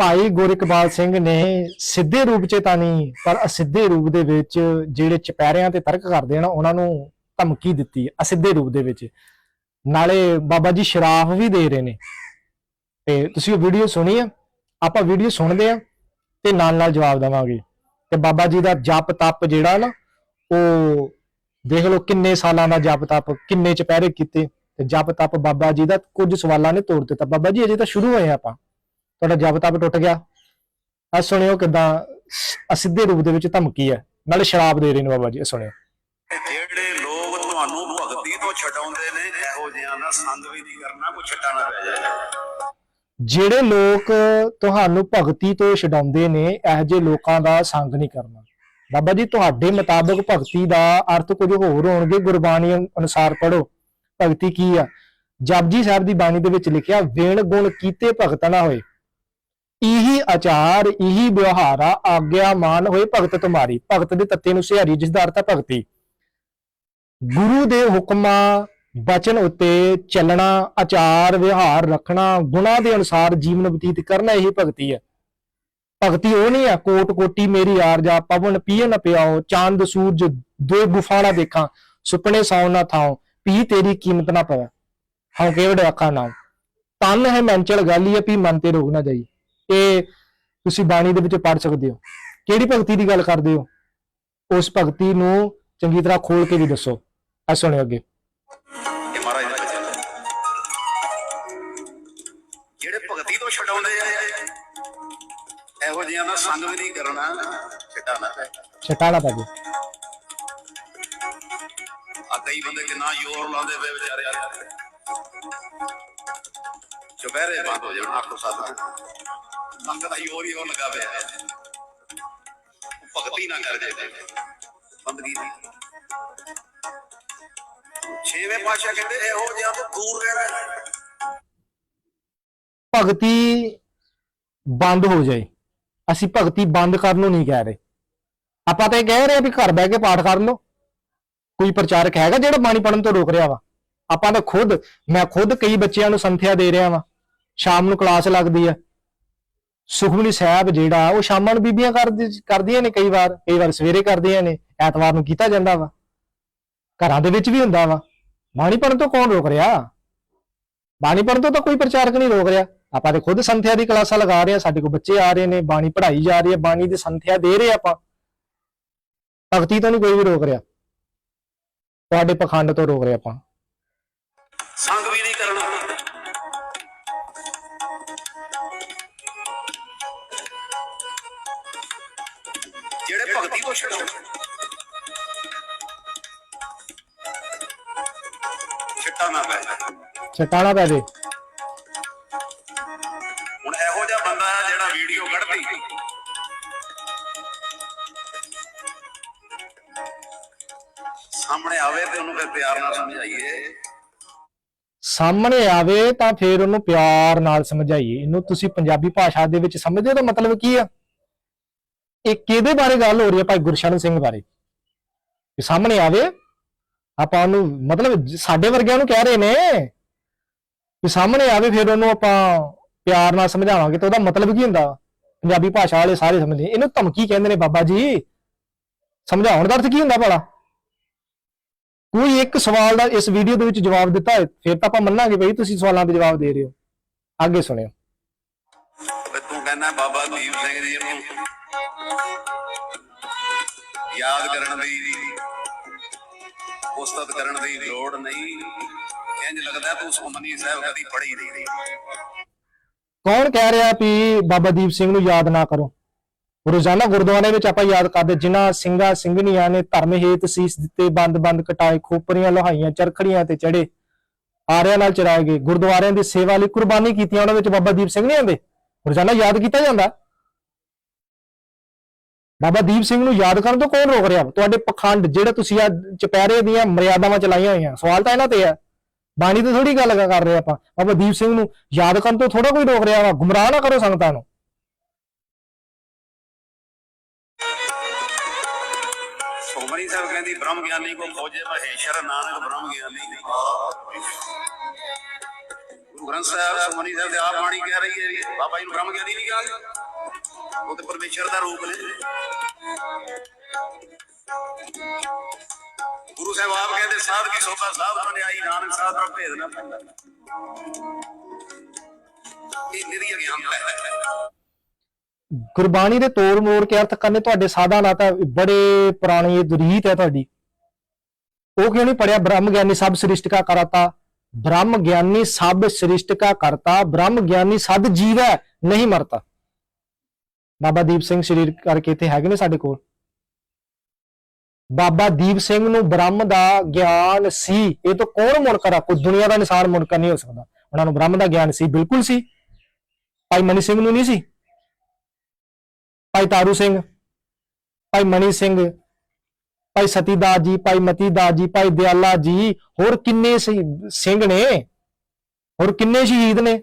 ਭਾਈ ਗੁਰਿਕਬਾਲ ਸਿੰਘ ਨੇ ਸਿੱਧੇ ਰੂਪ 'ਚ ਤਾਂ ਨਹੀਂ, ਪਰ ਅਸਿੱਧੇ ਰੂਪ ਦੇ ਵਿੱਚ ਜਿਹੜੇ ਚਪੈਰਿਆਂ ਤੇ ਤਰਕ ਕਰਦੇ ਆ ਨਾ ਉਹਨਾਂ ਨੂੰ ਧਮਕੀ ਦਿੱਤੀ, ਅਸਿੱਧੇ ਰੂਪ ਦੇ ਵਿੱਚ। ਨਾਲੇ ਬਾਬਾ ਜੀ ਸ਼ਰਾਫ ਵੀ ਦੇ ਰਹੇ ਨੇ। ਤੇ ਤੁਸੀਂ ਉਹ ਵੀਡੀਓ ਸੁਣੀ ਆ? ਆਪਾਂ ਵੀਡੀਓ ਸੁਣਦੇ ਆ ਤੇ ਨਾਲ ਨਾਲ ਜਵਾਬ ਦੇਵਾਂਗੇ। ਤੇ ਬਾਬਾ ਜੀ ਦਾ ਜਪ ਤਪ ਜਿਹੜਾ ਨਾ, ਉਹ ਦੇਖ ਲਓ ਕਿੰਨੇ ਸਾਲਾਂ ਦਾ ਜਪ ਤਪ, ਕਿੰਨੇ ਚਪਹਿਰੇ ਕੀਤੇ। ਤੇ ਜਪ ਤਪ ਬਾਬਾ ਜੀ ਦਾ ਕੁਝ ਸਵਾਲਾਂ ਨੇ ਤੋੜ ਦਿੱਤਾ। ਬਾਬਾ ਜੀ, ਅਜੇ ਤਾਂ ਸ਼ੁਰੂ ਹੋਏ ਆ ਆਪਾਂ। ਤੁਹਾਡਾ ਜਪ ਤਪ ਟੁੱਟ ਗਿਆ। ਆ ਸੁਣਿਓ ਕਿਦਾਂ ਅਸਿੱਧੇ ਰੂਪ ਦੇ ਵਿੱਚ ਧਮਕੀ ਹੈ। ਨਾਲੇ ਸ਼ਰਾਬ ਦੇ ਰਹੇ ਨੇ ਬਾਬਾ ਜੀ ਇਹ ਸੁਣਿਓ। ਜਿਹੜੇ ਲੋਕ ਤੁਹਾਨੂੰ ਭਗਤੀ ਤੋਂ ਛਡਾਉਂਦੇ ਨੇ ਇਹੋ ਜਿਹਾਂ ਦਾ ਸੰਗ ਵੀ ਨਹੀਂ ਕਰਨਾ ਕੋਈ ਛੱਟਾ ਨਾ ਪੈ ਜਾਏ। ਜਿਹੜੇ ਲੋਕ ਤੁਹਾਨੂੰ ਭਗਤੀ ਤੋਂ ਛਡਾਉਂਦੇ ਨੇ ਇਹੋ ਜਿਹੇ ਲੋਕਾਂ ਦਾ ਸੰਗ ਨਹੀਂ ਕਰਨਾ। ਬਾਬਾ ਜੀ ਤੁਹਾਡੇ ਮੁਤਾਬਕ ਭਗਤੀ ਦਾ ਅਰਥ ਕੁਝ ਹੋਰ ਹੋਣਗੇ। ਗੁਰਬਾਣੀ ਅਨੁਸਾਰ ਪੜੋ ਭਗਤੀ ਕੀ ਆ? ਜਪਜੀ ਸਾਹਿਬ ਦੀ ਬਾਣੀ ਦੇ ਵਿੱਚ ਲਿਖਿਆ ਵੇਣ ਗੁਣ ਕੀਤੇ ਭਗਤ ਨਾ ਹੋਏ। ਇਹੀ ਆਚਾਰ, ਇਹੀ ਵਿਵਹਾਰਾ ਆਗਿਆ ਮਾਨ ਹੋਏ ਭਗਤ ਤੁਮਾਰੀ। ਭਗਤ ਦੇ ਤੱਤੇ ਨੂੰ ਸਿਹਾਰੀ, ਜਿਸ ਦਾ ਅਰਥ ਹੈ ਭਗਤੀ। ਗੁਰੂ ਦੇ ਹੁਕਮਾਂ, ਬਚਨ ਉੱਤੇ ਚੱਲਣਾ, ਆਚਾਰ ਵਿਹਾਰ ਰੱਖਣਾ, ਗੁਣਾਂ ਦੇ ਅਨੁਸਾਰ ਜੀਵਨ ਬਤੀਤ ਕਰਨਾ, ਇਹੀ ਭਗਤੀ ਹੈ। ਭਗਤੀ ਉਹ ਨਹੀਂ ਆ ਕੋਟ ਕੋਟੀ ਮੇਰੀ ਯਾਰ ਜਾ ਪਵਨ, ਪੀਏ ਨਾ ਪਿਆਓ ਚਾਂਦ, ਸੂਰਜ, ਦੋ ਗੁਫਾ ਨਾ ਦੇਖਾਂ, ਸੁਪਨੇ ਸੌ ਨਾ ਥਾਓ ਪੀ ਤੇਰੀ ਕੀਮਤ ਨਾ ਪਵੇ। ਹਉ ਕੇਵੜ ਅੱਖਾਂ ਨਾ ਤਨ ਹੈ ਮੈਂਚਲ, ਗੱਲ ਹੀ ਹੈ ਵੀ ਮਨ ਤੇ ਰੋਗ ਨਾ ਜਾਈ ਇਹ ਤੁਸੀਂ ਬਾਣੀ ਦੇ ਵਿੱਚ ਪੜ ਸਕਦੇ ਹੋ। ਕਿਹੜੀ ਭਗਤੀ ਦੀ ਗੱਲ ਕਰਦੇ ਹੋ? ਉਸ ਭਗਤੀ ਨੂੰ ਚੰਗੀ ਤਰ੍ਹਾਂ ਖੋਲ ਕੇ ਵੀ ਦੱਸੋ। ਆ ਸੁਣਿਓ ਅੱਗੇ। ਜਿਹੜੇ ਭਗਤੀ ਤੋਂ ਛਡਾਉਂਦੇ ਆ ਇਹੋ ਜਿਹਾਂ ਦਾ ਸੰਗ ਵੀ ਨਹੀਂ ਕਰਨਾ। ਛੱਟਾ ਨਾ ਪੈ ਛਟਾਣਾ ਪੈ ਆ ਕਈ ਬੰਦੇ ਕਿੰਨਾ ਜ਼ੋਰ ਲਾਉਂਦੇ ਵੇ ਵਿਚਾਰੇ। ਚੁਪਹਿਰੇ ਬੰਦ ਹੋ ਜਾਣ ਆਖੋ ਸਾਧ ਮੰਗ ਦਾ ਜ਼ੋਰ ਹੀ ਉਹ ਲੱਗਾ ਪਿਆ ਭਗਤੀ ਨਾ ਕਰ ਜੇ। ਬੰਦਗੀ ਦੀ। ਛੇਵੇਂ ਪਾਸ਼ਾ ਕਹਿੰਦੇ, ਇਹੋ ਜਿਹਾ ਤੋਂ ਦੂਰ ਰਹਿਣਾ। ਭਗਤੀ ਬੰਦ ਹੋ ਜਾਏ। ਅਸੀਂ ਭਗਤੀ ਬੰਦ ਕਰਨ ਨੂੰ ਨਹੀਂ ਕਹਿ ਰਹੇ। ਆਪਾਂ ਤਾਂ ਇਹ ਕਹਿ ਰਹੇ ਆ ਵੀ ਘਰ ਬਹਿ ਕੇ ਪਾਠ ਕਰ ਲਓ। ਕੋਈ ਪ੍ਰਚਾਰਕ ਹੈਗਾ ਜਿਹੜਾ ਬਾਣੀ ਪੜਨ ਤੋਂ ਰੋਕ ਰਿਹਾ ਵਾ? ਆਪਾਂ ਤਾਂ ਖੁਦ, ਮੈਂ ਖੁਦ ਕਈ ਬੱਚਿਆਂ ਨੂੰ ਸੰਥਿਆ ਦੇ ਰਿਹਾ ਵਾ। ਸ਼ਾਮ ਨੂੰ ਕਲਾਸ ਲੱਗਦੀ ਆ। ਸੁਖਮਨੀ ਸਾਹਿਬ ਜਿਹੜਾ, ਉਹ ਸ਼ਾਮਾਂ ਨੂੰ ਬੀਬੀਆਂ ਕਰਦੀ- ਕਰਦੀਆਂ ਨੇ ਕਈ ਵਾਰ ਕਈ ਵਾਰ ਸਵੇਰੇ ਕਰਦੀਆਂ ਨੇ, ਐਤਵਾਰ ਨੂੰ ਕੀਤਾ ਜਾਂਦਾ ਵਾ। ਘਰਾਂ ਦੇ ਵਿੱਚ ਵੀ ਹੁੰਦਾ ਵਾ। ਬਾਣੀ ਪੜਨ ਤੋਂ ਕੌਣ ਰੋਕ ਰਿਹਾ? ਬਾਣੀ ਪੜਨ ਤੋਂ ਤਾਂ ਕੋਈ ਪ੍ਰਚਾਰਕ ਨਹੀਂ ਰੋਕ ਰਿਹਾ। ਆਪਾਂ ਤੇ ਖੁਦ ਸੰਥਿਆ ਦੀ ਕਲਾਸਾਂ ਲਗਾ ਰਹੇ ਆ ਸਾਡੇ ਕੋਲ ਬੱਚੇ ਆ ਰਹੇ ਨੇ, ਬਾਣੀ ਪੜ੍ਹਾਈ ਜਾ ਰਹੀ ਹੈ, ਬਾਣੀ ਦੀ ਸੰਥਿਆ ਦੇ ਰਹੇ ਆਪਾਂ। ਭਗਤੀ ਤੋਂ ਨਹੀਂ ਕੋਈ ਵੀ ਰੋਕ ਰਿਹਾ। ਤੁਹਾਡੇ ਪਖੰਡ ਤੋਂ ਰੋਕ ਰਿਹਾ ਆਪਾਂ। ਚਟਾਣਾ ਪੈ ਜੇ। ਹੁਣ ਇਹੋ ਜਿਹਾ ਬੰਦਾ ਹੈ ਜਿਹੜਾ ਵੀਡੀਓ ਕੱਢਦੀ। ਸਾਹਮਣੇ ਆਵੇ ਤੇ ਉਹਨੂੰ ਫਿਰ ਪਿਆਰ ਨਾਲ ਸਮਝਾਈਏ। ਸਾਹਮਣੇ ਆਵੇ ਤਾਂ ਫਿਰ ਉਹਨੂੰ ਪਿਆਰ ਨਾਲ ਸਮਝਾਈਏ। ਇਹਨੂੰ ਤੁਸੀਂ ਪੰਜਾਬੀ ਭਾਸ਼ਾ ਦੇ ਵਿੱਚ ਸਮਝਦੇ ਹੋ ਤਾਂ ਮਤਲਬ ਕੀ ਆ? ਇਹ ਕਿਹਦੇ ਬਾਰੇ ਗੱਲ ਹੋ ਰਹੀ ਹੈ ਭਾਈ ਗੁਰਸ਼ਰਨ ਸਿੰਘ ਬਾਰੇ? ਕਿ ਸਾਹਮਣੇ ਆਵੇ ਆਪਾਂ ਉਹਨੂੰ ਮਤਲਬ ਸਾਡੇ ਵਰਗਿਆਂ ਨੂੰ ਕਹਿ ਰਹੇ ਨੇ ਕਿ ਸਾਹਮਣੇ ਆਵੇ ਫਿਰ ਉਹਨੂੰ ਆਪਾਂ ਪਿਆਰ ਨਾਲ ਸਮਝਾਵਾਂਗੇ ਤਾਂ ਉਹਦਾ ਮਤਲਬ ਕੀ ਹੁੰਦਾ? ਪੰਜਾਬੀ ਭਾਸ਼ਾ ਵਾਲੇ ਸਾਰੇ ਸਮਝਦੇ ਇਹਨੂੰ ਧਮਕੀ ਕਹਿੰਦੇ ਨੇ ਬਾਬਾ ਜੀ। ਸਮਝਾਉਣ ਦਾ ਅਰਥ ਕੀ ਹੁੰਦਾ ਭਲਾ? ਕੋਈ ਇੱਕ ਸਵਾਲ ਦਾ ਇਸ ਵੀਡੀਓ ਦੇ ਵਿੱਚ ਜਵਾਬ ਦਿੱਤਾ ਹੈ ਫਿਰ ਤਾਂ ਆਪਾਂ ਮੰਨਾਂਗੇ ਬਈ ਤੁਸੀਂ ਸਵਾਲਾਂ ਦੇ ਜਵਾਬ ਦੇ ਰਹੇ ਹੋ। ਅੱਗੇ ਸੁਣਿਓ। ਤੂੰ ਕਹਿੰਦਾ ਬਾਬਾ ਦੀਪ ਸਿੰਘ ਜੀ ਨੂੰ ਯਾਦ ਕਰਨ ਦੀ ਉਸਤਤ ਕਰਨ ਦੀ ਲੋੜ ਨਹੀਂ। ਇੰਜ ਲੱਗਦਾ ਤੂੰ ਸੁਖਮਨੀ ਸਾਹਿਬ ਕਦੀ ਪੜ੍ਹੀ ਨਹੀਂ ਕੌਣ ਕਹਿ ਰਿਹਾ ਵੀ ਬਾਬਾ ਦੀਪ ਸਿੰਘ ਨੂੰ ਯਾਦ ਨਾ ਕਰੋ? ਰੋਜ਼ਾਨਾ ਗੁਰਦੁਆਰੇ ਵਿੱਚ ਆਪਾਂ ਯਾਦ ਕਰਦੇ, ਜਿਨ੍ਹਾਂ ਸਿੰਘਾਂ ਸਿੰਘਣੀਆਂ ਨੇ ਧਰਮ ਹੇਤ ਸੀਸ ਦਿੱਤੇ ਬੰਦ-ਬੰਦ ਕਟਾਏ, ਖੋਪਰੀਆਂ ਲੋਹਾਈਆਂ, ਚਰਖੜੀਆਂ ਤੇ ਚੜੇ ਆਰਿਆਂ ਨਾਲ ਚਰਾਏ ਗਏ। ਗੁਰਦੁਆਰਿਆਂ ਦੀ ਸੇਵਾ ਲਈ ਕੁਰਬਾਨੀ ਕੀਤੀਆਂ ਉਹਨਾਂ ਵਿੱਚ ਬਾਬਾ ਦੀਪ ਸਿੰਘ ਨਹੀਂ ਆਉਂਦੇ? ਰੋਜ਼ਾਨਾ ਯਾਦ ਕੀਤਾ ਜਾਂਦਾ? ਬਾਬਾ ਦੀਪ ਸਿੰਘ ਨੂੰ ਯਾਦ ਕਰਨ ਤੋਂ ਕੌਣ ਰੋਕ ਰਿਹਾ? ਤੁਹਾਡੇ ਪਖੰਡ ਜਿਹੜੇ ਤੁਸੀਂ ਆ ਚਪੈਰੇ ਦੀਆਂ ਮਰਿਆਦਾਵਾਂ ਚਲਾਈਆਂ ਹੋਈਆਂ। ਸਵਾਲ ਤਾਂ ਇਹਨਾਂ ਤੇ ਹੈ। ਬਾਣੀ ਤੇ ਥੋੜੀ ਗੱਲ ਕਰ ਰਹੇ ਆਪਾਂ। ਬਾਬਾ ਦੀਪ ਸਿੰਘ ਨੂੰ ਯਾਦ ਕਰਨ ਤੋਂ ਥੋੜਾ ਕੋਈ ਰੋਕ ਰਿਹਾ ਵਾ। ਗੁੰਮਰਾਹ ਨਾ ਕਰੋ ਸੰਗਤਾਂ ਨੂੰ। ਸੁਖਮਨੀ ਸਾਹਿਬ ਕਹਿੰਦੀ, ਬ੍ਰਹਮ ਗਿਆਨੀ ਕੋ ਖੋਜੇ ਮਹੇਸ਼ਰ, ਨਾਨਕ ਬ੍ਰਹਮ ਗਿਆਨੀ। ਗੁਰੂ ਗ੍ਰੰਥ ਸਾਹਿਬ ਸੁਖਮਨੀ ਸਾਹਿਬ ਦੇ ਆਪ ਬਾਣੀ ਕਹਿ ਰਹੀ ਹੈ ਵੀ ਬਾਬਾ ਜੀ ਨੂੰ ਬ੍ਰਹਮ ਗਿਆਨੀ ਨਹੀਂ ਕਿਹਾ ਗਿਆ। ਉਹ ਤੇ ਪਰਮੇਸ਼ਰ ਦਾ ਰੂਪ ਨੇ। ਗੁਰੂ ਸਾਹਿਬ ਆਪ ਕਹਿੰਦੇ, ਸਾਧ ਕੀ ਸੋਭਾ, ਸਾਧ ਬਣਾਈ ਨਾਨਕ, ਸਾਧ ਦਾ ਭੇਦ ਨਾ ਪੈਂਦਾ। ਇਹ ਨਿਰੀ ਗਿਆਨ ਹੈ ਗੁਰਬਾਣੀ ਦੇ ਤੋੜ ਮੋੜ ਕੇ ਅਰਥ ਕਰਨੇ, ਤੁਹਾਡੇ ਸਾਦਾ ਨਾ ਤਾਂ ਬੜੇ ਪੁਰਾਣੀ ਇਹ ਰੀਤ ਹੈ ਤੁਹਾਡੀ। ਉਹ ਕਿਉਂ ਨਹੀਂ ਪੜਿਆ? ਬ੍ਰਹਮ ਗਿਆਨੀ ਸਭ ਸ੍ਰਿਸ਼ਟ ਕਾ ਕਰਤਾ। ਬ੍ਰਹਮ ਗਿਆਨੀ ਸਭ ਸ੍ਰਿਸ਼ਟ ਕਾ ਕਰਤਾ। ਬ੍ਰਹਮ ਗਿਆਨੀ ਸਦ ਜੀਵ ਹੈ ਨਹੀਂ ਮਰਤਾ। ਬਾਬਾ ਦੀਪ ਸਿੰਘ ਸ਼ਰੀਰ ਕਰਕੇ ਇੱਥੇ ਹੈਗੇ ਨੇ ਸਾਡੇ ਕੋਲ। ਬਾਬਾ ਦੀਪ ਸਿੰਘ ਨੂੰ ਬ੍ਰਹਮ ਦਾ ਗਿਆਨ ਸੀ। ਇਹ ਤਾਂ ਕੌਣ ਮੁਨਕਰ ਆ? ਕੋਈ ਦੁਨੀਆ ਦਾ ਇਨਸਾਨ ਮੁਨਕਰ ਨਹੀਂ ਹੋ ਸਕਦਾ। ਉਹਨਾਂ ਨੂੰ ਬ੍ਰਹਮ ਦਾ ਗਿਆਨ ਸੀ, ਬਿਲਕੁਲ ਸੀ। ਭਾਈ ਮਨੀ ਸਿੰਘ ਨੂੰ ਨਹੀਂ ਸੀ। ਭਾਈ ਤਾਰੂ ਸਿੰਘ, ਭਾਈ ਮਨੀ ਸਿੰਘ, ਭਾਈ ਸਤੀਦਾਸ ਜੀ, ਭਾਈ ਮਤੀਦਾਸ ਜੀ, ਭਾਈ ਦਿਆਲਾ ਜੀ, ਹੋਰ ਕਿੰਨੇ ਸ਼ਹੀ- ਸਿੰਘ ਨੇ? ਹੋਰ ਕਿੰਨੇ ਸ਼ਹੀਦ ਨੇ?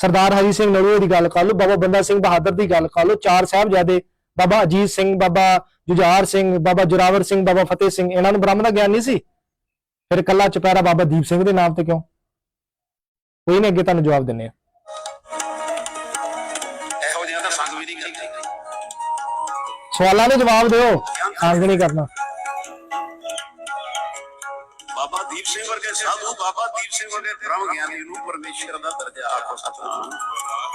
ਸਰਦਾਰ ਹਰੀ ਸਿੰਘ ਨਲੂਏ ਦੀ ਗੱਲ ਕਰ ਲਓ, ਬਾਬਾ ਬੰਦਾ ਸਿੰਘ ਬਹਾਦਰ ਦੀ ਗੱਲ ਕਰ ਲਓ, ਚਾਰ ਸਾਹਿਬਜ਼ਾਦੇ ਬਾਬਾ ਅਜੀਤ ਸਿੰਘ ਬਾਬਾ ਜੁਝਾਰ ਸਿੰਘ ਬਾਬਾ ਜੁਰਾਵਰ ਸਿੰਘ ਬਾਬਾ ਫਤਿਹ ਸਿੰਘ ਇਹਨਾਂ ਨੂੰ ਬ੍ਰਹਮ ਦਾ ਗਿਆਨ ਨਹੀਂ ਸੀ? ਫਿਰ ਕੱਲਾ ਚੁਪਹਿਰਾ ਬਾਬਾ ਦੀਪ ਸਿੰਘ ਦੇ ਨਾਮ ਤੇ ਕਿਉਂ? ਕੋਈ ਨਹੀਂ ਅੱਗੇ ਤੁਹਾਨੂੰ ਜਵਾਬ ਦਿੰਨੇ ਆ ਇਹੋ ਜਿਹਾ ਤਾਂ ਸੰਗ ਵੀ ਨਹੀਂ ਕਰਦੇ ਸਵਾਲਾਂ ਦੇ ਜਵਾਬ ਦਿਓ। ਸੰਗ ਨਹੀਂ ਕਰਨਾ। ਦੀਪ ਸਿੰਘ ਵਰਗੇ ਸਾਧੂ ਬਾਬਾ ਦੀਪ ਸਿੰਘ ਵਰਗੇ ਬ੍ਰਹਮ ਗਿਆਨੀ ਨੂੰ ਪਰਮੇਸ਼ਰ ਦਾ ਦਰਜਾ ਆਖੋ ਸਤਨਾਮ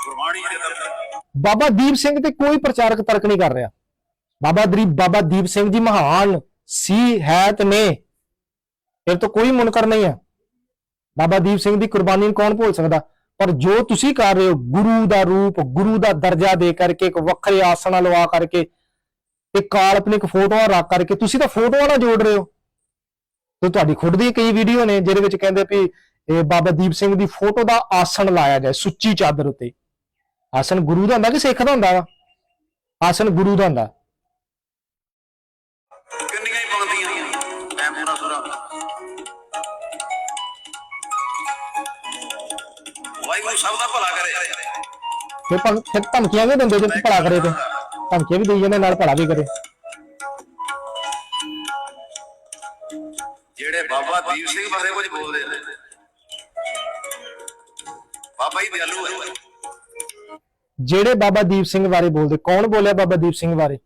ਗੁਰਬਾਣੀ ਦੇ ਦਰਜਾ। ਬਾਬਾ ਦੀਪ ਸਿੰਘ ਤੇ ਕੋਈ ਪ੍ਰਚਾਰਕ ਤਰਕ ਨਹੀਂ ਕਰ ਰਿਹਾ। ਬਾਬਾ ਦੀਪ ਬਾਬਾ ਦੀਪ ਸਿੰਘ ਜੀ ਮਹਾਨ ਸੀ ਹੈ ਤੇ ਨੇ। ਫਿਰ ਤਾਂ ਕੋਈ ਮੁਨਕਰ ਨਹੀਂ ਹੈ। ਬਾਬਾ ਦੀਪ ਸਿੰਘ ਦੀ ਕੁਰਬਾਨੀ ਨੂੰ ਕੌਣ ਭੁੱਲ ਸਕਦਾ? ਪਰ ਜੋ ਤੁਸੀਂ ਕਰ ਰਹੇ ਹੋ ਗੁਰੂ ਦਾ ਰੂਪ ਗੁਰੂ ਦਾ ਦਰਜਾ ਦੇ ਕਰਕੇ ਇੱਕ ਵੱਖਰੇ ਆਸਣਾ ਲਵਾ ਕਰਕੇ ਤੇ ਕਾਲਪਨਿਕ ਫੋਟੋਆਂ ਰੱਖ ਕਰਕੇ ਤੁਸੀਂ ਤਾਂ ਫੋਟੋਆਂ ਨਾਲ ਜੋੜ ਰਹੇ ਹੋ। ਤੇ ਤੁਹਾਡੀ ਖੁਦ ਦੀ ਕਈ ਵੀਡੀਓ ਨੇ ਜਿਹਦੇ ਵਿੱਚ ਕਹਿੰਦੇ ਵੀ ਇਹ ਬਾਬਾ ਦੀਪ ਸਿੰਘ ਦੀ ਫੋਟੋ ਦਾ ਆਸਣ ਲਾਇਆ ਜਾਏ ਸੁੱਚੀ ਚਾਦਰ ਉੱਤੇ। ਆਸਣ ਗੁਰੂ ਦਾ ਹੁੰਦਾ ਕਿ ਸਿੱਖ ਦਾ ਹੁੰਦਾ ਆਸਣ ਗੁਰੂ ਦਾ ਹੁੰਦਾ। ਕਿੰਨੀਆਂ ਹੀ ਬਣਦੀਆਂ ਮੈਂ ਪੂਰਾ ਸੁਰਾ ਵਾਹਿਗੁਰੂ ਸਭ ਦਾ ਭਲਾ ਕਰੇ। ਭੰ- ਫਿਰ ਧਮਕੀਆਂ ਵੀ ਦਿੰਦੇ ਜੇ ਤੂੰ ਭਲਾ ਕਰੇ ਤੇ। ਧਮਕੀਆਂ ਵੀ ਦੇਈ ਜਾਂਦੇ ਨਾਲ ਭਲਾ ਵੀ ਕਰੇ। ਜਿਹੜੇ ਬਾਬਾ ਦੀਪ ਸਿੰਘ ਬਾਰੇ ਕੁਝ ਬੋਲਦੇ ਨੇ। ਬਾਬਾ ਹੀ ਦਿਆਲੂ ਹੈ। ਜਿਹੜੇ ਬਾਬਾ ਦੀਪ ਸਿੰਘ ਬਾਰੇ ਬੋਲਦੇ, ਕੌਣ ਬੋਲਿਆ ਬਾਬਾ ਦੀਪ ਸਿੰਘ ਬਾਰੇ?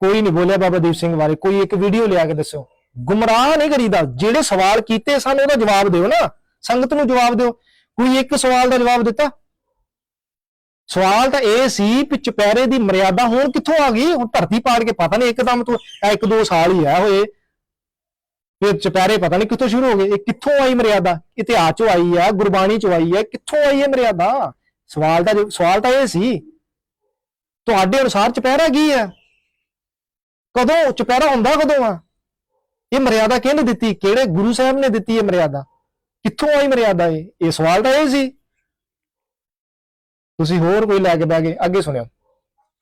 ਕੋਈ ਨਹੀਂ ਬੋਲਿਆ ਬਾਬਾ ਦੀਪ ਸਿੰਘ ਬਾਰੇ, ਕੋਈ ਇੱਕ ਵੀਡੀਓ ਲਿਆ ਕੇ ਦੱਸੋ ਗੁੰਮਰਾਹ ਨਹੀਂ ਕਰੀਦਾ, ਜਿਹੜੇ ਸਵਾਲ ਕੀਤੇ ਸਨ ਉਹਦਾ ਜਵਾਬ ਦਿਓ ਨਾ। ਸੰਗਤ ਨੂੰ ਜਵਾਬ ਦਿਓ। ਕੋਈ ਇੱਕ ਸਵਾਲ ਦਾ ਜਵਾਬ ਦਿੱਤਾ? ਸਵਾਲ ਤਾਂ ਇਹ ਸੀ ਕਿ ਚੁਪਹਿਰੇ ਦੀ ਮਰਿਆਦਾ ਹੁਣ ਕਿੱਥੋਂ ਆ ਗਈ? ਹੁਣ ਧਰਤੀ ਪਾੜ ਕੇ ਪਤਾ ਨਹੀਂ, ਇੱਕਦਮ ਤੋਂ ਇੱਕ ਦੋ ਸਾਲ ਹੀ ਆ ਹੋਏ। ਫਿਰ ਚੁਪਹਿਰੇ ਪਤਾ ਨਹੀਂ ਕਿੱਥੋਂ ਸ਼ੁਰੂ ਹੋ ਗਏ, ਇਹ ਕਿੱਥੋਂ ਆਈ ਮਰਿਆਦਾ? ਇਤਿਹਾਸ ਚੋਂ ਆਈ ਆ, ਗੁਰਬਾਣੀ ਚੋਂ ਆਈ ਹੈ ਕਿੱਥੋਂ ਆਈ ਹੈ ਮਰਿਆਦਾ? ਸਵਾਲ ਤਾਂ ਸਵਾਲ ਤਾਂ ਇਹ ਸੀ, ਤੁਹਾਡੇ ਅਨੁਸਾਰ ਚੁਪਹਿਰਾ ਕੀ ਹੈ ਕਦੋਂ ਚੁਪਹਿਰਾ ਹੁੰਦਾ ਕਦੋਂ ਆ? ਇਹ ਮਰਿਆਦਾ ਕਿਹਨੇ ਦਿੱਤੀ? ਕਿਹੜੇ ਗੁਰੂ ਸਾਹਿਬ ਨੇ ਦਿੱਤੀ ਇਹ ਮਰਿਆਦਾ? ਕਿੱਥੋਂ ਆਈ ਮਰਿਆਦਾ ਇਹ? ਇਹ ਸਵਾਲ ਤਾਂ ਇਹ ਸੀ। ਤੁਸੀਂ ਹੋਰ ਕੋਈ ਲੈ ਕੇ ਬਹਿ ਗਏ, ਅੱਗੇ ਸੁਣਿਓ।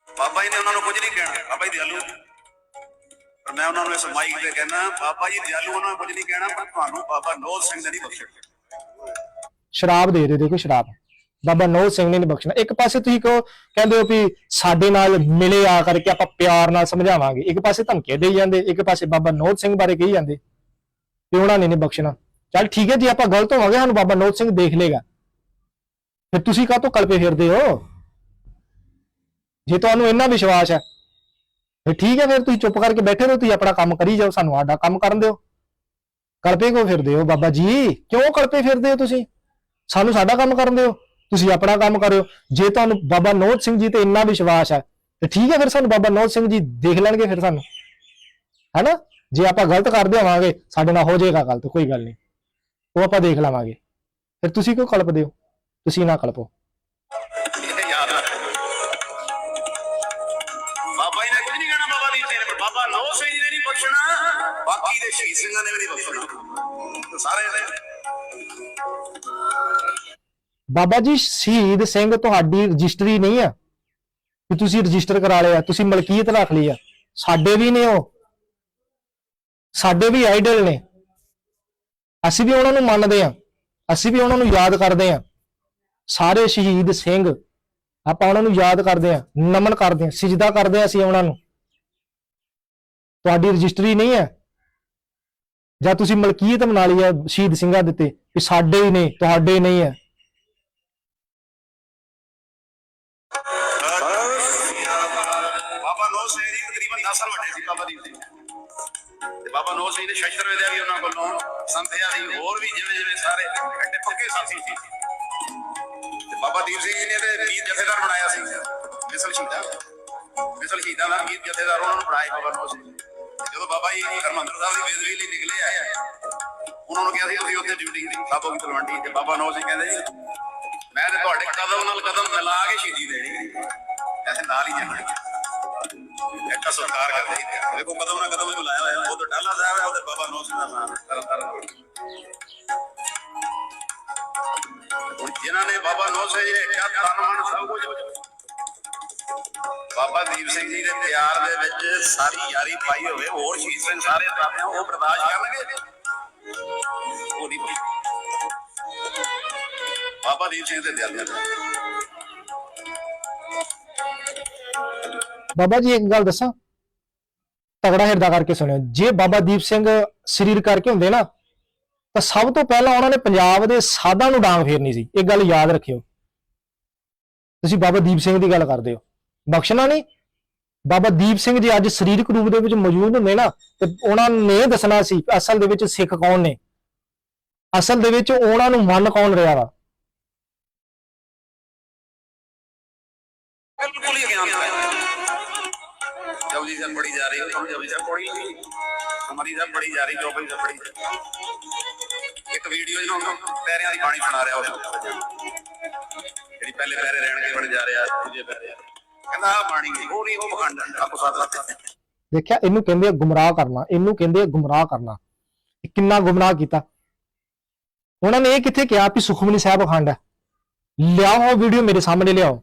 ਬਾਬਾ ਜੀ ਨੇ ਉਹਨਾਂ ਨੂੰ ਕੁਝ ਨਹੀਂ ਕਹਿਣਾ। ਬਾਬਾ ਜੀ ਦਿਆਲੂ ਪਰ ਮੈਂ ਉਹਨਾਂ ਨੂੰ ਇਸ ਮਾਈਕ ਤੇ ਕਹਿਣਾ ਬਾਬਾ ਜੀ, ਦਿਆਲੂ, ਉਹਨਾਂ ਨੂੰ ਕੁਝ ਨਹੀਂ ਕਹਿਣਾ, ਪਰ ਤੁਹਾਨੂੰ ਬਾਬਾ ਨੋਲ ਸਿੰਘ ਨੇ ਨਹੀਂ ਬਖਸ਼ਿਆ। ਸ਼ਰਾਬ ਦੇ ਰਹੇ ਦੇਖੋ ਸ਼ਰਾਬ। ਬਾਬਾ ਨੌ ਸਿੰਘ ਨੇ ਨਹੀਂ ਬਖਸ਼ਣਾ। ਇੱਕ ਪਾਸੇ ਤੁਸੀਂ ਕਹੋ, ਕਹਿੰਦੇ ਹੋ ਵੀ ਸਾਡੇ ਨਾਲ ਮਿਲੇ ਆ ਕਰਕੇ ਆਪਾਂ ਪਿਆਰ ਨਾਲ ਸਮਝਾਵਾਂਗੇ। ਇੱਕ ਪਾਸੇ ਧਮਕੀਆਂ ਦੇਈ ਜਾਂਦੇ, ਇੱਕ ਪਾਸੇ ਬਾਬਾ ਨੌ ਸਿੰਘ ਬਾਰੇ ਕਹੀ ਜਾਂਦੇ। ਤੇ ਉਹਨਾਂ ਨੇ ਨਹੀਂ ਬਖਸ਼ਣਾ। ਚੱਲ ਠੀਕ ਹੈ, ਜੀ ਆਪਾਂ ਗਲਤ ਹੋਵਾਂਗੇ, ਸਾਨੂੰ ਬਾਬਾ ਨੌ ਸਿੰਘ ਦੇਖ ਲੇਗਾ। ਫਿਰ ਤੁਸੀਂ ਕਾਹ ਕਾਹਤੋਂ ਕਲਪੇ ਫਿਰਦੇ ਹੋ? ਜੇ ਤੁਹਾਨੂੰ ਇੰਨਾ ਵਿਸ਼ਵਾਸ ਹੈ ਫਿਰ ਠੀਕ ਹੈ, ਫਿਰ ਤੁਸੀਂ ਚੁੱਪ ਕਰਕੇ ਬੈਠੇ ਰਹੋ, ਤੁਸੀਂ ਆਪਣਾ ਕੰਮ ਕਰੀ ਜਾਓ, ਸਾਨੂੰ ਸਾਡਾ ਕੰਮ ਕਰਨ ਦਿਓ। ਕਲਪੇ ਕਿਉਂ ਫਿਰਦੇ ਹੋ ਬਾਬਾ ਜੀ, ਕਿਉਂ ਕਲਪੇ ਫਿਰਦੇ ਹੋ ਤੁਸੀਂ? ਸਾਨੂੰ ਸਾਡਾ ਕੰਮ ਕਰਨ ਦਿਓ, ਤੁਸੀਂ ਆਪਣਾ ਕੰਮ ਕਰਿਓ। ਜੇ ਤੁਹਾਨੂੰ ਬਾਬਾ ਨੋਟ ਸਿੰਘ ਜੀ ਤੇ ਇੰਨਾ ਵਿਸ਼ਵਾਸ ਹੈ, ਤੇ ਠੀਕ ਹੈ, ਫਿਰ ਸਾਨੂੰ ਬਾਬਾ ਨੋਟ ਸਿੰਘ ਜੀ ਦੇਖ ਲੈਣਗੇ ਫਿਰ ਸਾਨੂੰ। ਹੈਨਾ? ਜੇ ਆਪਾਂ ਗਲਤ ਕਰਦੇ ਆਵਾਂਗੇ ਸਾਡੇ ਨਾਲ ਹੋ ਜਾਏਗਾ ਗਲਤ, ਕੋਈ ਗੱਲ ਨਹੀਂ। ਉਹ ਆਪਾਂ ਦੇਖ ਲਵਾਂਗੇ। ਫਿਰ ਤੁਸੀਂ ਕਿਉਂ ਕਲਪਦੇ ਹੋ? ਤੁਸੀਂ ਨਾ ਕਲਪੋ। ਬਖਸ਼ਣਾ ਸ਼ਹੀਦ ਸਿੰਘਾਂ ਨੇ ਵੀ ਨਹੀਂ ਬਖਸ਼ਣਾ ਸਾਰੇ ਨੇ ਬਾਬਾ ਜੀ, ਸ਼ਹੀਦ ਸਿੰਘ ਤੁਹਾਡੀ ਰਜਿਸਟਰੀ ਨਹੀਂ ਆ ਕਿ ਤੁਸੀਂ ਰਜਿਸਟਰ ਕਰਾ ਲਿਆ, ਤੁਸੀਂ ਮਲਕੀਅਤ ਰੱਖ ਲਈ ਆ। ਸਾਡੇ ਵੀ ਨੇ ਉਹ। ਸਾਡੇ ਵੀ ਆਈਡਲ ਨੇ। ਅਸੀਂ ਵੀ ਉਹਨਾਂ ਨੂੰ ਮੰਨਦੇ ਆ। ਅਸੀਂ ਵੀ ਉਹਨਾਂ ਨੂੰ ਯਾਦ ਕਰਦੇ ਆ। ਸਾਰੇ ਸ਼ਹੀਦ ਸਿੰਘ ਆਪਾਂ ਉਹਨਾਂ ਨੂੰ ਯਾਦ ਕਰਦੇ ਆ, ਨਮਨ ਕਰਦੇ ਆ, ਸਜਦਾ ਕਰਦੇ ਆ ਅਸੀਂ ਉਹਨਾਂ ਨੂੰ। ਤੁਹਾਡੀ ਰਜਿਸਟਰੀ ਨਹੀਂ ਹੈ ਜਾਂ ਤੁਸੀਂ ਮਲਕੀਅਤ ਮਨਾ ਲਈ ਹੈ ਸ਼ਹੀਦ ਸਿੰਘਾਂ ਦੇ ਤੇ ਕਿ ਸਾਡੇ ਹੀ ਨੇ, ਤੁਹਾਡੇ ਨਹੀਂ ਹੈ ਬਾਬਾ ਨੋ ਸਿੰਘ ਦੇ ਸ਼ਸਤਰ ਵਿਦਿਆ ਵੀ ਉਹਨਾਂ ਕੋਲੋਂ ਸੰਧਿਆ ਦੀ ਹੋਰ ਵੀ ਜਿਵੇਂ ਜਿਵੇਂ ਸਾਰੇ ਘੱਟੇ ਪੱਕੇ ਸਾਥੀ ਸੀ। ਤੇ ਬਾਬਾ ਦੀਪ ਸਿੰਘ ਜੀ ਨੇ ਤੇ ਵੀਰ ਜਥੇਦਾਰ ਬਣਾਇਆ ਸੀ। ਮਿਸਲ ਸ਼ਹੀਦਾਂ ਮਿਸਲ ਸ਼ਹੀਦਾਂ ਦਾ ਵੀਰ ਜਥੇਦਾਰ ਉਹਨਾਂ ਨੂੰ ਬਣਾਇਆ ਬਾਬਾ ਨੋ ਸਿੰਘ ਜਦੋਂ ਬਾਬਾ ਜੀ ਹਰਮੰਦਰ ਸਾਹਿਬ ਦੀ ਬੇਦਬੀ ਲਈ ਨਿਕਲੇ ਆਏ ਉਹਨਾਂ ਨੂੰ ਕਿਹਾ ਸੀ ਤੁਸੀਂ ਉੱਥੇ ਡਿਊਟੀ ਸਾਬੋ ਕੀ ਤਲਵੰਡੀ ਤੇ ਬਾਬਾ ਅਨੋਦ ਸਿੰਘ ਕਹਿੰਦੇ ਜੀ ਮੈਂ ਤੇ ਤੁਹਾਡੇ ਕਦਮ ਨਾਲ ਕਦਮ ਮਿਲਾ ਕੇ ਸ਼ਹੀਦੀ ਦੇਣੀ ਐਸੇ ਨਾਲ ਹੀ ਜਾਣਾ ਇੱਕ ਸਰਕਾਰ ਕਰਦੇ ਸੀ ਦੇਖੋ, ਕਦਮ ਨਾਲ ਕਦਮ ਮਿਲਾਇਆ ਹੋਇਆ ਉਹ ਤਾਂ ਡਾਲਾ ਸਾਹਿਬ ਹੈ ਉਹਦੇ ਬਾਬਾ ਨੌ ਸਿੰਘ ਦਾ ਨਾਮ ਤਰਨ ਜਿਨ੍ਹਾਂ ਨੇ ਬਾਬਾ ਨੌ ਸਿੰਘ ਜੀ ਤਨ ਮਨ ਸਭ ਕੁਝ ਬਾਬਾ ਦੀਪ ਸਿੰਘ ਜੀ ਦੇ ਪਿਆਰ ਦੇ ਵਿੱਚ ਸਾਰੀ ਯਾਰੀ ਪਾਈ ਹੋਵੇ, ਹੋਰ ਸ਼ਹੀਦ ਸਿੰਘ ਸਾਰੇ ਦਾਦੇ ਉਹ ਬਰਦਾਸ਼ਤ ਕਰਨਗੇ ਉਹ ਨਹੀਂ ਬਾਬਾ ਦੀਪ ਸਿੰਘ ਦੇ ਦਿਲ ਦੇ ਬਾਬਾ ਜੀ, ਇੱਕ ਗੱਲ ਦੱਸਾਂ? ਤਗੜਾ ਹਿਰਦਾ ਕਰਕੇ ਸੁਣਿਓ। ਜੇ ਬਾਬਾ ਦੀਪ ਸਿੰਘ ਸਰੀਰ ਕਰਕੇ ਹੁੰਦੇ ਨਾ, ਤਾਂ ਸਭ ਤੋਂ ਪਹਿਲਾਂ ਉਹਨਾਂ ਨੇ ਪੰਜਾਬ ਦੇ ਸਾਧਾਂ ਨੂੰ ਡਾਂਗ ਫੇਰਨੀ ਸੀ। ਇਹ ਗੱਲ ਯਾਦ ਰੱਖਿਓ। ਤੁਸੀਂ ਬਾਬਾ ਦੀਪ ਸਿੰਘ ਦੀ ਗੱਲ ਕਰਦੇ ਹੋ। ਬਖਸ਼ਣਾ ਨਹੀਂ। ਬਾਬਾ ਦੀਪ ਸਿੰਘ ਜੀ ਅੱਜ ਸਰੀਰਕ ਰੂਪ ਦੇ ਵਿੱਚ ਮੌਜੂਦ ਹੁੰਦੇ ਨਾ, ਤੇ ਉਹਨਾਂ ਨੇ ਦੱਸਣਾ ਸੀ, ਅਸਲ ਦੇ ਵਿੱਚ ਸਿੱਖ ਕੌਣ ਨੇ? ਅਸਲ ਦੇ ਵਿੱਚ ਉਹਨਾਂ ਨੂੰ ਮੰਨ ਕੌਣ ਰਿਹਾ ਵਾ? ਬਿਲਕੁਲ ਹੀ ਗਿਆਨ ਹੈ। ਜਬਜੀ ਸਰ ਪੜੀ ਜਾ ਰਹੀ ਹੋ। ਤੁਮ ਜਬਜੀ ਸਰ ਪੜੀ ਹਮਾਰੀ ਸਰ ਪੜੀ ਜਾ ਰਹੀ ਜੋ ਵੀ ਸਰ ਪੜੀ ਇੱਕ ਵੀਡੀਓ ਜਿਹਨੂੰ ਪੈਰਿਆਂ ਦੀ ਬਾਣੀ ਸੁਣਾ ਰਿਹਾ ਉਸ ਜਿਹੜੀ ਪਹਿਲੇ ਪੈਰੇ ਰਹਿਣ ਕੇ ਬਣ ਜਾ ਰਿਹਾ, ਦੂਜੇ ਪੈਰੇ ਕਹਿੰਦਾ ਬਾਣੀ ਨਹੀਂ ਉਹ ਨਹੀਂ ਉਹ ਪਖੰਡ ਆਪੋ ਸਾਥ ਦੇਖਿਆ ਇਹਨੂੰ ਕਹਿੰਦੇ ਆ ਗੁੰਮਰਾਹ ਕਰਨਾ ਇਹਨੂੰ ਕਹਿੰਦੇ ਆ ਗੁੰਮਰਾਹ ਕਰਨਾ। ਕਿੰਨਾ ਗੁੰਮਰਾਹ ਕੀਤਾ। ਉਹਨਾਂ ਨੇ ਇਹ ਕਿੱਥੇ ਕਿਹਾ ਵੀ ਸੁਖਮਨੀ ਸਾਹਿਬ ਅਖੰਡ ਹੈ। ਲਿਆਓ ਉਹ ਵੀਡੀਓ ਮੇਰੇ ਸਾਹਮਣੇ ਲਿਆਓ।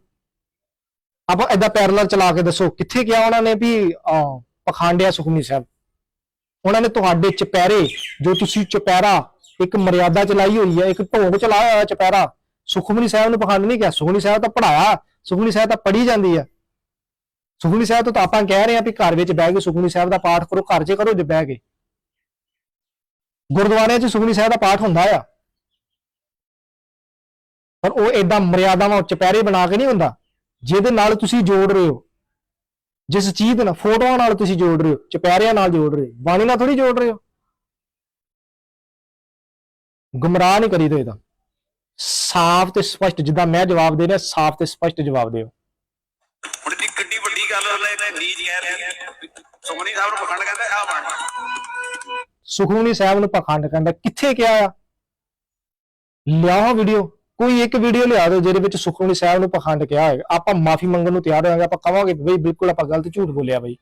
ਆਪਾਂ ਏਦਾਂ ਪੈਰਲਲ ਚਲਾ ਕੇ ਦੱਸੋ ਕਿੱਥੇ ਕਿਹਾ ਉਹਨਾਂ ਨੇ ਵੀ ਅਹ, ਪਖੰਡ ਸੁਖਮਨੀ ਸਾਹਿਬ? ਉਹਨਾਂ ਨੇ ਤੁਹਾਡੇ ਚਪੈਰੇ ਜੋ ਤੁਸੀਂ ਚਪੈਰਾ ਇੱਕ ਮਰਿਆਦਾ ਚਲਾਈ ਹੋਈ ਹੈ ਇੱਕ ਭੋਗ ਚਲਾਇਆ ਹੋਇਆ ਚਪੈਰਾ ਸੁਖਮਨੀ ਸਾਹਿਬ ਨੂੰ ਪਖੰਡ ਨਹੀਂ ਕਿਹਾ। ਸੁਖਮਨੀ ਸਾਹਿਬ ਤਾਂ ਪੜਾਇਆ ਸੁਖਮਨੀ ਸਾਹਿਬ ਤਾਂ ਪੜ੍ਹੀ ਜਾਂਦੀ ਹੈ। ਸੁਖਮਨੀ ਸਾਹਿਬ ਤੋਂ ਤਾਂ ਆਪਾਂ ਕਹਿ ਰਹੇ ਆ ਵੀ ਘਰ ਵਿੱਚ ਬਹਿ ਕੇ ਸੁਖਮਨੀ ਸਾਹਿਬ ਦਾ ਪਾਠ ਕਰੋ, ਘਰ 'ਚ ਕਰੋ ਜੇ ਬਹਿ ਕੇ। ਗੁਰਦੁਆਰਿਆਂ 'ਚ ਸੁਖਮਨੀ ਸਾਹਿਬ ਦਾ ਪਾਠ ਹੁੰਦਾ ਆ। ਪਰ ਉਹ ਏਦਾਂ ਮਰਿਆਦਾਵਾਂ ਚਪਹਿਰੇ ਬਣਾ ਕੇ ਨਹੀਂ ਹੁੰਦਾ, ਜਿਹਦੇ ਨਾਲ ਤੁਸੀਂ ਜੋੜ ਰਹੇ ਹੋ। ਜਿਸ ਚੀਜ਼ ਨਾਲ, ਫੋਟੋਆਂ ਨਾਲ ਤੁਸੀਂ ਜੋੜ ਰਹੇ ਹੋ, ਚਪਹਿਰਿਆਂ ਨਾਲ ਜੋੜ ਰਹੇ ਹੋ, ਬਾਣੀ ਨਾਲ ਥੋੜੀ ਜੋੜ ਰਹੇ ਹੋ। ਗੁੰਮਰਾਹ ਨਹੀਂ ਕਰੀਦਾ ਇਹਦਾ। ਸਾਫ਼ ਤੇ ਸਪਸ਼ਟ ਜਿੱਦਾਂ ਮੈਂ ਜਵਾਬ ਦੇ ਰਿਹਾ, ਸਾਫ਼ ਤੇ ਸਪਸ਼ਟ ਜਵਾਬ ਦਿਓ ਹੁਣ ਦੀ ਕਿੱਡੀ ਵੱਡੀ ਗੱਲ ਉਹਨੇ ਕਹਿ ਰਹੀ ਸੁਖਮਨੀ ਸਾਹਿਬ ਨੂੰ ਪਖੰਡ ਕਹਿੰਦਾ ਆ ਬਾਣੀ ਸੁਖਮਨੀ ਸਾਹਿਬ ਨੂੰ ਪਖੰਡ ਕਹਿੰਦਾ, ਕਿੱਥੇ ਕਿਹਾ ਆ? ਲਿਆਓ ਵੀਡੀਓ ਕੋਈ ਇੱਕ ਵੀਡੀਓ ਲਿਆ ਦਿਓ ਜਿਹਦੇ ਵਿੱਚ ਸੁਖਮਨੀ ਸਾਹਿਬ ਨੂੰ ਪਖੰਡ ਕਿਹਾ ਹੋਏਗਾ। ਆਪਾਂ ਮਾਫੀ ਮੰਗਣ ਨੂੰ ਤਿਆਰ ਹੋਵਾਂਗੇ, ਆਪਾਂ ਕਵਾਂਗੇ ਬਈ ਬਿਲਕੁਲ ਆਪਾਂ ਗਲਤ ਝੂਠ ਬੋਲਿਆ ਬਈ।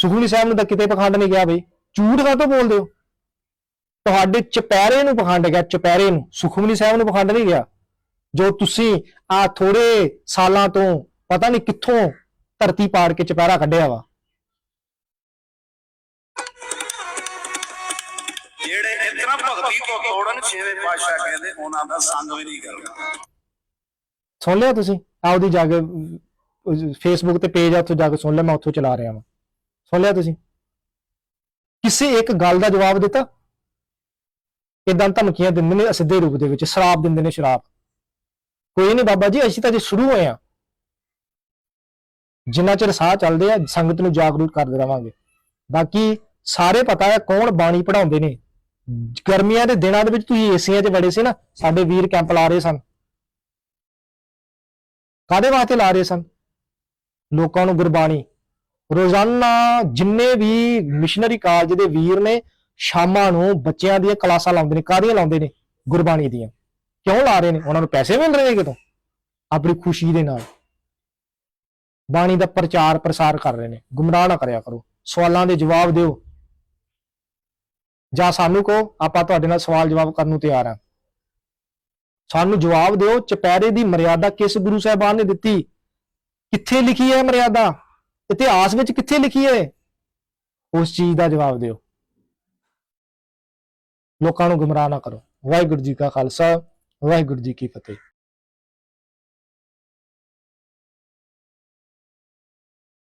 ਸੁਖਮਨੀ ਸਾਹਿਬ ਨੂੰ ਤਾਂ ਕਿਤੇ ਪਖੰਡ ਨਹੀਂ ਕਿਹਾ ਬਈ। ਝੂਠ ਕਾਹਤੋਂ ਬੋਲਦੇ ਹੋ? ਤੁਹਾਡੇ ਚਪੈਰੇ ਨੂੰ ਪਖੰਡ ਗਿਆ ਚਪੈਰੇ ਨੂੰ। ਸੁਖਮਨੀ ਸਾਹਿਬ ਨੂੰ ਪਖੰਡ ਨਹੀਂ ਗਿਆ। ਜੋ ਤੁਸੀਂ ਆ ਥੋੜੇ ਸਾਲਾਂ ਤੋਂ ਪਤਾ ਨਹੀਂ ਕਿੱਥੋਂ ਧਰਤੀ ਪਾੜ ਕੇ ਚਪੈਰਾ ਕੱਢਿਆ ਵਾ। ਜਿਹੜੇ ਇਤਨਾ ਭਗਤੀ ਤੋਂ ਤੋੜਨ ਛੇਵੇਂ ਪਾਤਸ਼ਾਹ ਕਹਿੰਦੇ ਉਹਨਾਂ ਦਾ ਸੰਗ ਵੀ ਨਹੀਂ ਕਰਨਾ। ਸੁਣ ਲਿਆ ਤੁਸੀਂ? ਆਪਦੀ ਜਾ ਕੇ ਫੇਸਬੁੱਕ ਤੇ ਪੇਜ ਆ ਉੱਥੇ ਜਾ ਕੇ ਸੁਣ ਲਿਆ ਮੈਂ ਉੱਥੋਂ ਚਲਾ ਰਿਹਾ ਹਾਂ ਸੁਣ ਲਿਆ ਤੁਸੀਂ? ਕਿਸੇ ਇੱਕ ਗੱਲ ਦਾ ਜਵਾਬ ਦਿੱਤਾ? ਇਦਾਂ ਧਮਕੀਆਂ ਦਿੰਦੇ ਨੇ ਅਸਿੱਧੇ ਰੂਪ ਦੇ ਵਿੱਚ ਸ਼ਰਾਬ ਦਿੰਦੇ ਨੇ ਸ਼ਰਾਬ। ਕੋਈ ਨਹੀਂ ਬਾਬਾ ਜੀ ਅਸੀਂ ਤਾਂ ਜੇ ਸ਼ੁਰੂ ਹੋਏ ਆ। ਜਿੰਨਾ ਚਿਰ ਸਾਹ ਚੱਲਦੇ ਆ, ਸੰਗਤ ਨੂੰ ਜਾਗਰੂਕ ਕਰਦੇ ਰਵਾਂਗੇ। ਬਾਕੀ ਸਾਰੇ ਪਤਾ ਹੈ ਕੌਣ ਬਾਣੀ ਪੜਾਉਂਦੇ ਨੇ। ਗਰਮੀਆਂ ਦੇ ਦਿਨਾਂ ਦੇ ਵਿੱਚ ਤੁਸੀਂ ਏਸੀਆਂ 'ਚ ਬੜੇ ਸੀ ਨਾ, ਸਾਡੇ ਵੀਰ ਕੈਂਪ ਲਾ ਰਹੇ ਸਨ। ਕਾਦੇ ਵਾਸਤੇ ਲਾ ਰਹੇ ਸਨ? ਲੋਕਾਂ ਨੂੰ ਗੁਰਬਾਣੀ। ਰੋਜ਼ਾਨਾ ਜਿੰਨੇ ਵੀ ਮਿਸ਼ਨਰੀ ਕਾਲਜ ਦੇ ਵੀਰ ਨੇ, ਸ਼ਾਮਾਂ ਨੂੰ ਬੱਚਿਆਂ ਦੀਆਂ ਕਲਾਸਾਂ ਲਾਉਂਦੇ ਨੇ। ਕਾਹਦੀਆਂ ਲਾਉਂਦੇ ਨੇ? ਗੁਰਬਾਣੀ ਦੀਆਂ। ਕਿਉਂ ਲਾ ਰਹੇ ਨੇ? ਉਹਨਾਂ ਨੂੰ ਪੈਸੇ ਮਿਲ ਰਹੇ ਨੇ ਕਿਤੋਂ? ਆਪਣੀ ਖੁਸ਼ੀ ਦੇ ਨਾਲ। ਬਾਣੀ ਦਾ ਪ੍ਰਚਾਰ ਪ੍ਰਸਾਰ ਕਰ ਰਹੇ ਨੇ। ਗੁੰਮਰਾਹ ਨਾ ਕਰਿਆ ਕਰੋ। ਸਵਾਲਾਂ ਦੇ ਜਵਾਬ ਦਿਓ। ਜਾਂ ਸਾਨੂੰ ਕਹੋ, ਆਪਾਂ ਤੁਹਾਡੇ ਨਾਲ ਸਵਾਲ ਜਵਾਬ ਕਰਨ ਨੂੰ ਤਿਆਰ ਹਾਂ। ਸਾਨੂੰ ਜਵਾਬ ਦਿਓ ਚਪੈਰੇ ਦੀ ਮਰਿਆਦਾ ਕਿਸ ਗੁਰੂ ਸਾਹਿਬਾਨ ਨੇ ਦਿੱਤੀ? ਕਿੱਥੇ ਲਿਖੀ ਹੈ ਮਰਿਆਦਾ? ਇਤਿਹਾਸ ਵਿੱਚ ਕਿੱਥੇ ਲਿਖੀ ਹੈ? ਉਸ ਚੀਜ਼ ਦਾ ਜਵਾਬ ਦਿਓ। ਲੋਕਾਂ ਨੂੰ ਗੁੰਮਰਾਹ ਨਾ ਕਰੋ। ਵਾਹਿਗੁਰੂ ਜੀ ਕਾ ਖਾਲਸਾ, ਵਾਹਿਗੁਰੂ ਜੀ ਕੀ ਫਤਿਹ।